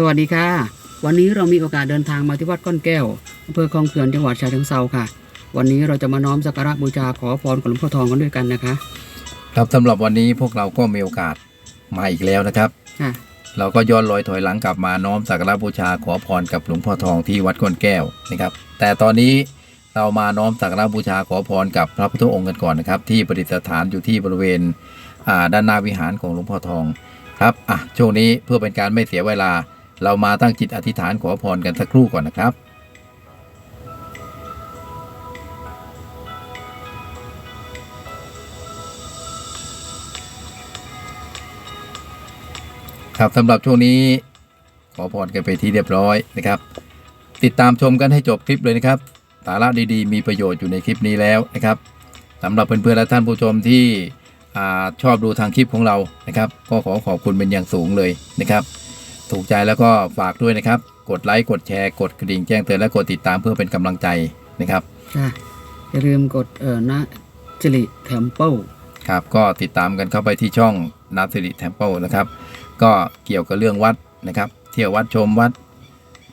สวัสดีค่ะ วันนี้เรามีโอกาสเดินทางมาที่วัดก้อนแก้วอำเภอคลองเขื่อนจังหวัดฉะเชิงเทราค่ะ วันนี้เราจะมาน้อมสักการะบูชาขอพรกับหลวงพ่อทองกันด้วยกันนะคะ ครับสำหรับวันนี้พวกเราก็มีโอกาสมาอีกแล้วนะครับ ค่ะ เราก็ย้อนรอยถอยหลังกลับมาน้อมสักการะบูชาขอพรกับหลวงพ่อทองที่วัดก้นแก้วนะครับ แต่ตอนนี้เรามาน้อมสักการะบูชาขอพรกับพระพุทธองค์กันก่อนนะครับ ที่ประดิษฐานอยู่ที่บริเวณอ่าด้านหน้าวิหารของหลวงพ่อทองครับอะช่วงนี้เพื่อเป็นการไม่เสียเวลา เรามาตั้งจิตอธิษฐานขอพรกันสักครู่ก่อนนะครับครับสำหรับช่วงนี้ขอพรกันไปที่เรียบร้อยนะครับ ติดตามชมกันให้จบคลิปเลยนะครับสาระดีๆ มีประโยชน์อยู่ในคลิปนี้แล้วนะครับสำหรับเพื่อนๆและท่านผู้ชมที่อชอบดูทางคลิปของเรานะครับ ก็ขอขอบคุณเป็นอย่างสูงเลยนะครับ ถูกใจแล้วก็ฝากด้วยนะครับ กดไลค์กดแชร์กดกระดิ่งแจ้งเตือนและกดติดตามเพื่อเป็นกำลังใจนะครับค่ะอย่าลืมกดเอ่อนะจิริเทมเปิลครับก็ติดตามกันเข้าไปที่ช่องนัทสิริเทมเปิลนะครับ ก็เกี่ยวกับเรื่องวัดนะครับ เที่ยววัดชมวัด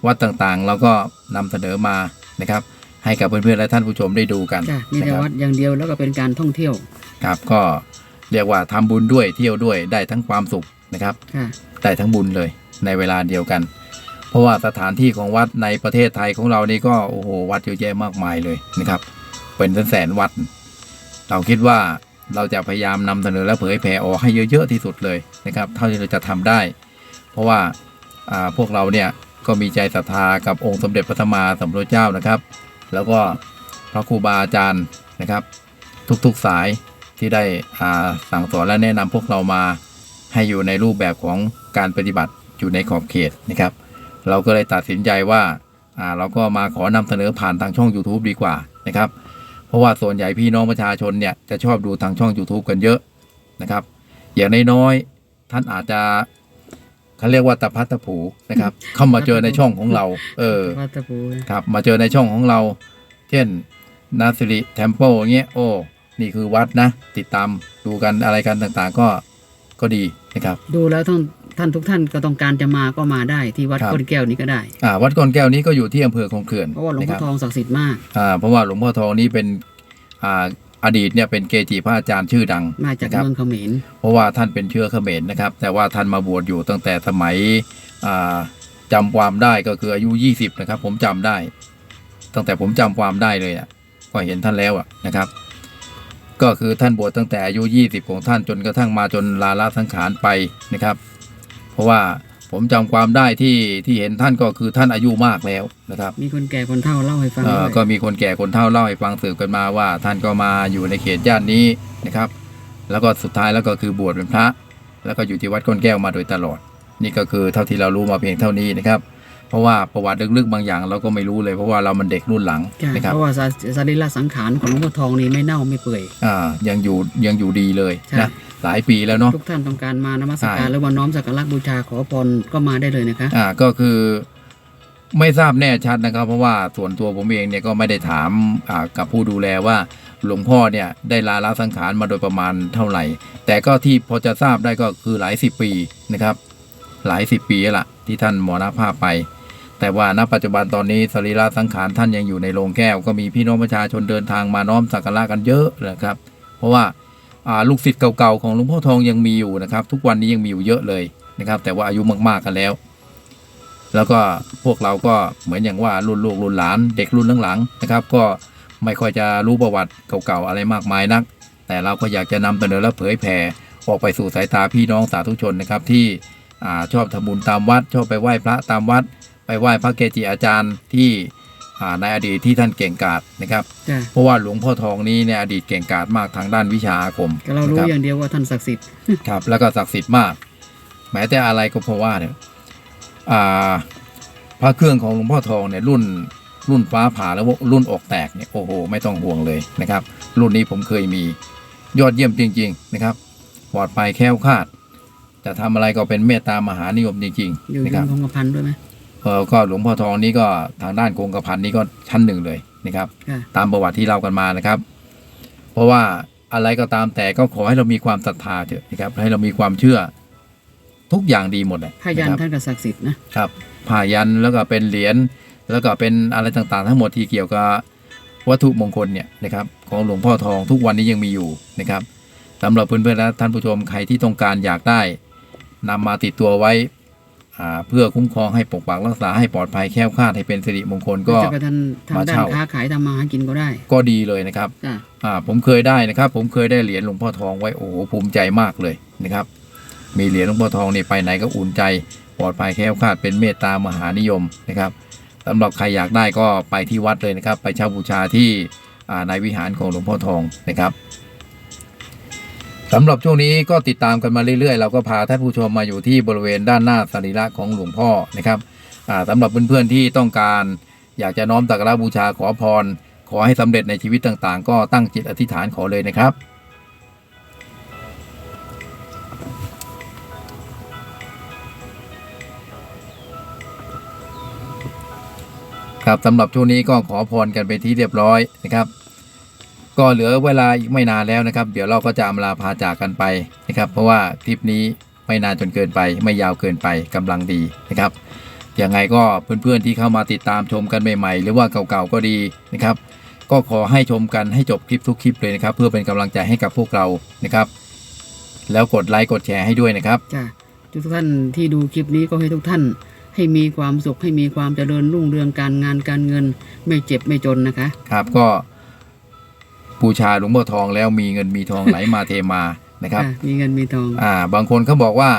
วัดต่างๆ เราก็นำเสนอมานะครับ ให้กับเพื่อนๆและท่านผู้ชมได้ดูกันค่ะมีนะแต่ครับวัดอย่างเดียวแล้วก็เป็นการท่องเที่ยวครับก็เรียกว่าทำบุญด้วยเที่ยวด้วยได้ทั้งความสุขนะครับค่ะได้ทั้งบุญเลย ในเวลาเดียวกัน เพราะว่าสถานที่ของวัดในประเทศไทยของเรานี่ก็โอ้โหวัดเยอะแยะมากมายเลยนะครับ เป็นแสนวัด เราคิดว่าเราจะพยายามนำเสนอและเผยแผ่ออกให้เยอะๆที่สุดเลยนะครับ เท่าที่เราจะทำได้ เพราะว่าาพวกเราเนี่ยก็มีใจศรัทธากับองค์สมเด็จพระสัมมาสัมพุทธเจ้านะครับ แล้วก็พระครูบาอาจารย์นะครับ ทุกๆสายที่ได้สั่งสอนและแนะนำพวกเรามาให้อยู่ในรูปแบบของการปฏิบัติ อยู่ในขอบเขตนะครับ เราก็เลยตัดสินใจว่าอ่าเราก็มาขอนำเสนอผ่านทางช่อง YouTube ดีกว่านะครับ เพราะว่าส่วนใหญ่พี่น้องประชาชนเนี่ยจะชอบดูทางช่อง YouTube กันเยอะนะครับ อย่างน้อยๆท่านอาจจะเขาเรียกว่าตะพัดตะผูนะครับ เข้ามาเจอในช่องของเรา เออวัดตะปูครับ มาเจอในช่องของเรา เช่นนาสิริเทมเพิลอย่างเงี้ยโอ้นี่คือวัดนะ ติดตามดูกันอะไรกันต่างๆก็ก็ดีนะครับ ดูแล้วท่าน ท่านทุกท่านก็ต้องการจะมาก็มาได้ที่วัดครับก้อนแก้วนี้ก็ได้อ่าวัดก้อนแก้วนี้ก็อยู่ที่อำเภอคลองเขื่อนเพราะว่าหลวงนะพ่คอรับทองศักดิ์สิทธิ์มากอ่าเพราะว่าหลวงพ่อทองนี้เป็นอ่าอดีตเนี่ยเป็นเกจิพระอาจารย์ชื่อดังมาจากนะครับเมืองเขมรเพราะว่าท่านเป็นเชื้อเขมรนะครับ แต่ว่าท่านมาบวชอยู่ตั้งแต่สมัยอ่าจำความได้ก็คืออายุ 20 นะครับ ผมจำได้ ตั้งแต่ผมจำความได้เลยอะก็เห็นท่านแล้วอะนะครับ ก็คือท่านบวชตั้งแต่อายุ 20 ของท่านจนกระทั่งมาจนลาละสังขารไปนะครับ เพราะว่าผมจำความได้ที่ที่เห็นท่านก็คือท่านอายุมากแล้วนะครับ มีคนแก่คนเฒ่าเล่าให้ฟังเอ่อด้วยก็มีคนแก่คนเฒ่าเล่าให้ฟังสืบกันมาว่า ท่านก็มาอยู่ในเขตย่านนี้นะครับ แล้วก็สุดท้ายแล้วก็คือบวชเป็นพระ แล้วก็อยู่ที่วัดก้นแก้วมาโดยตลอด นี่ก็คือเท่าที่เรารู้มาเพียงเท่านี้นะครับ เพราะว่าประวัติลึกๆบางอย่างเราก็ไม่รู้เลยเพราะว่าเรามันเด็กรุ่นหลังใช่นะครับเพราะว่าสรีสรีระสังขารของหลวงพ่อทองนี่ไม่เน่าไม่เปื่อยอ่ายังอยู่ยังอยู่ดีเลยใช่นะ หลายปีแล้วเนาะทุกท่านต้องการมานมัสการใช่หรือว่าน้อมสักการะบูชาขอพรก็มาได้เลยนะคะอ่าก็คือไม่ทราบแน่ชัดนะครับ เพราะว่าส่วนตัวผมเองเนี่ยก็ไม่ได้ถามอ่ากับผู้ดูแลว่าหลวงพ่อเนี่ยได้ลาละสังขารมาโดยประมาณเท่าไหร่ แต่ก็ที่พอจะทราบได้ก็คือหลายสิบปีนะครับ หลายสิบปีแล้วละที่ท่านมรณภาพไป แต่ว่าณปัจจุบันตอนนี้สรีระสังขารท่านยังอยู่ในโรงแก้ว ก็มีพี่น้องประชาชนเดินทางมาน้อมสักการะกันเยอะนะครับ เพราะว่าอ่า ลูกศิษย์เก่าๆของหลวงพ่อทองยังมีอยู่นะครับ ทุกวันนี้ยังมีอยู่เยอะเลยนะครับ แต่ว่าอายุมากๆกันแล้ว แล้วก็พวกเราก็เหมือนอย่างว่ารุ่นลูกรุ่นหลาน เด็กรุ่นหลังๆนะครับ ก็ไม่ค่อยจะรู้ประวัติเก่าๆอะไรมากมายนัก แต่เราก็อยากจะนำเสนอและเผยแผ่ออกไปสู่สายตาพี่น้องสาธุชนนะครับ ที่อาชอบทำบุญตามวัด ชอบไปไหว้พระตามวัด ไปไหว้พระเกจิอาจารย์ที่ ในอดีตที่ท่านเก่งกาจนะครับจ้ะเพราะว่าหลวงพ่อทองนี้ในอดีตเก่งกาจมากทางด้านวิชาอาคมก็เรารู้นะคบอย่างเดียวว่าท่านศักดิ์สิทธิ์ครับ แล้วก็ศักดิ์สิทธิ์มากแม้แต่อะไรก็เพราะว่าเนี่ยอ่าพระเครื่องของหลวงพ่อทองเนี่ยรุ่นรุ่นฟ้าผ่าแล้วรุ่นอกแตกเนี่ยโอ้โหไม่ต้องห่วงเลยนะครับ รุ่นนี้ผมเคยมียอดเยี่ยมจริง ๆ นะครับปลอดภัยแคล้วคลาดจะทำอะไรก็เป็นเมตตามหานิยมจริงอยู่ๆนะยครับงคงกระพันด้วยไหมเออ ก็หลวงพ่อทองนี้ก็ทางด้านโกงกระพันนี้ก็ชั้นหนึ่งเลยนะครับค่ะตามประวัติที่เล่ากันมานะครับ เพราะว่าอะไรก็ตามแต่ก็ขอให้เรามีความศรัทธาเถอะนะครับ ให้เรามีความเชื่อทุกอย่างดีหมดเลยพยันนะครับท่านก็ศักดิ์สิทธิ์นะครับผ้ายันแล้วก็เป็นเหรียญแล้วก็เป็นอะไรต่างๆ ทั้งหมดที่เกี่ยวกับวัตถุมงคลเนี่ยนะครับของหลวงพ่อทองทุกวันนี้ยังมีอยู่นะครับสำหรับเพื่อนๆและท่านผู้ชมใครที่ต้องการอยากได้นำมาติดตัวไว้อ่า เพื่อคุ้มครองให้ปกปักรักษาให้ปลอดภัยแคล้วคลาดให้เป็นสิริมงคลก็จะกระทันทางมาด้านเช่าค้าขายทำมาหากินก็ได้ ก็ดีเลยนะครับจ้ะอ่าผมเคยได้นะครับ ผมเคยได้เหรียญหลวงพ่อทองไว้โอ้โหภูมิใจมากเลยนะครับ มีเหรียญหลวงพ่อทองนี่ไปไหนก็อุ่นใจปลอดภัยแคล้วคลาดเป็นเมตตามหานิยมนะครับสำหรับใครอยากได้ก็ไปที่วัดเลยนะครับ ไปเช่าบูชาที่อ่าในวิหารของหลวงพ่อทองนะครับ สำหรับช่วงนี้ก็ติดตามกันมาเรื่อยๆ เราก็พาท่านผู้ชมมาอยู่ที่บริเวณด้านหน้าสรีระของหลวงพ่อนะครับสำหรับเพื่อนๆที่ต้องการ อยากจะน้อมสักการะบูชาขอพร ขอให้สำเร็จในชีวิตต่างๆ ก็ตั้งจิตอธิษฐานขอเลยนะครับครับสำหรับช่วงนี้ก็ขอพรกันไปที่เรียบร้อยนะครับ ก็เหลือเวลาอีกไม่นานแล้วนะครับ เดี๋ยวเราก็จะอำลาพาจากกันไปนะครับ เพราะว่าคลิปนี้ไม่นานจนเกินไป ไม่ยาวเกินไปกำลังดีนะครับยังไงก็เพื่อนๆที่เข้ามาติดตามชมกันใหม่ๆ หรือว่าเก่าๆก็ดีนะครับ ก็ขอให้ชมกันให้จบคลิปทุกคลิปเลยนะครับ เพื่อเป็นกำลังใจให้กับพวกเรานะครับ แล้วกดไลค์กดแชร์ให้ด้วยนะครับจ้ะทุกท่านที่ดูคลิปนี้ก็ให้ทุกท่าน ให้มีความสุขให้มีความเจริญรุ่งเรืองการงานการเงิน ไม่เจ็บไม่จนนะคะ ครับก็ บูชาหลวงพ่อทองแล้วมีเงินมีทองไหลมาเทมานะครับอะมีเงินมีทอง อ่า บางคนเขาบอกว่า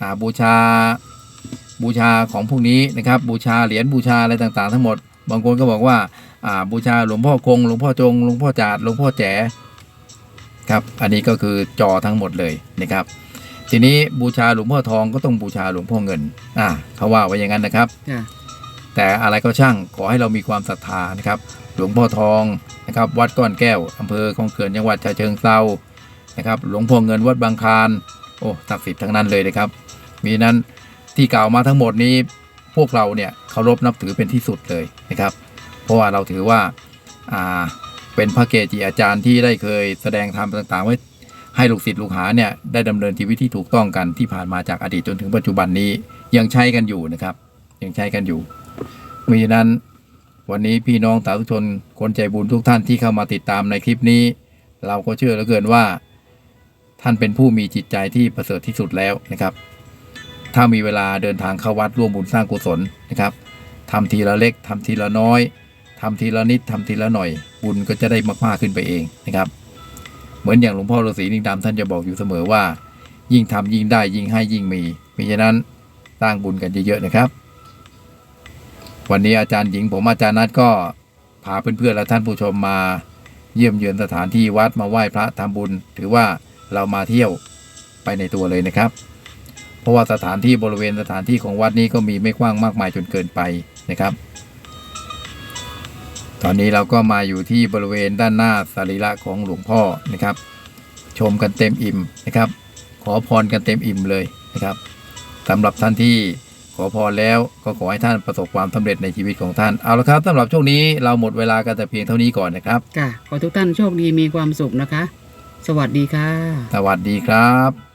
อ่า บูชา บูชาของพวกนี้นะครับ บูชาเหรียญบูชาอะไรต่างๆ ทั้งหมด บางคนก็บอกว่า อ่า บูชาหลวงพ่อคง หลวงพ่อจง หลวงพ่อจาด หลวงพ่อแจ๋ ครับ อันนี้ก็คือจอทั้งหมดเลยนะครับ ทีนี้บูชาหลวงพ่อทองก็ต้องบูชาหลวงพ่อเงิน อ่า เขาว่าไว้อย่างนั้นนะครับจ้ะแต่อะไรก็ช่าง ขอให้เรามีความศรัทธานะครับ หลวงพ่อทอง นะครับวัดก้อนแก้วอำเภอคลองเขื่อนจังหวัดฉะเชิงเทรานะครับหลวงพ่อเงินวัดบางคานโอ้ศักดิ์สิทธิ์ทั้งนั้นเลยนะครับ มีนั้นที่กล่าวมาทั้งหมดนี้พวกเราเนี่ยเคารพนับถือเป็นที่สุดเลยนะครับ เพราะว่าเราถือว่าอ่าเป็นพระเกจิอาจารย์ที่ได้เคยแสดงธรรมต่างๆไว้ให้ลูกศิษย์ลูกหาเนี่ยได้ดำเนินชีวิตที่ถูกต้องกันที่ผ่านมาจากอดีตจนถึงปัจจุบันนี้ยังใช้กันอยู่นะครับ ยังใช้กันอยู่มีนั้น วันนี้พี่น้องสาธุชนคนใจบุญทุกท่านที่เข้ามาติดตามในคลิปนี้ เราก็เชื่อเหลือเกินว่า ท่านเป็นผู้มีจิตใจที่ประเสริฐที่สุดแล้วนะครับ ถ้ามีเวลาเดินทางเข้าวัดร่วมบุญสร้างกุศลนะครับทำทีละเล็กทำทีละน้อยทำทีละนิดทำทีละหน่อย บุญก็จะได้มากๆขึ้นไปเองนะครับ เหมือนอย่างหลวงพ่อฤาษีนิงดำท่านจะบอกอยู่เสมอว่า ยิ่งทำยิ่งได้ยิ่งให้ยิ่งมีมิฉะนั้นสร้างบุญกันเยอะๆนะครับ วันนี้อาจารย์หญิงผมอาจารย์นัดก็พาเพื่อนๆและท่านผู้ชมมาเยี่ยมเยือนสถานที่วัดมาไหว้พระทำบุญ ถือว่าเรามาเที่ยวไปในตัวเลยนะครับ เพราะว่าสถานที่บริเวณสถานที่ของวัดนี้ก็มีไม่กว้างมากมายจนเกินไปนะครับ ตอนนี้เราก็มาอยู่ที่บริเวณด้านหน้าสรีระของหลวงพ่อนะครับ ชมกันเต็มอิ่มนะครับ ขอพรกันเต็มอิ่มเลยนะครับสำหรับท่านที่ อพรแล้วก็ขอให้ท่านประสบความสำเร็จในชีวิตของท่าน เอาละครับสำหรับช่วงนี้เราหมดเวลากันแต่เพียงเท่านี้ก่อนนะครับจ้ะขอทุกท่านโชคดีมีความสุขนะคะ สวัสดีค่ะ สวัสดีครับ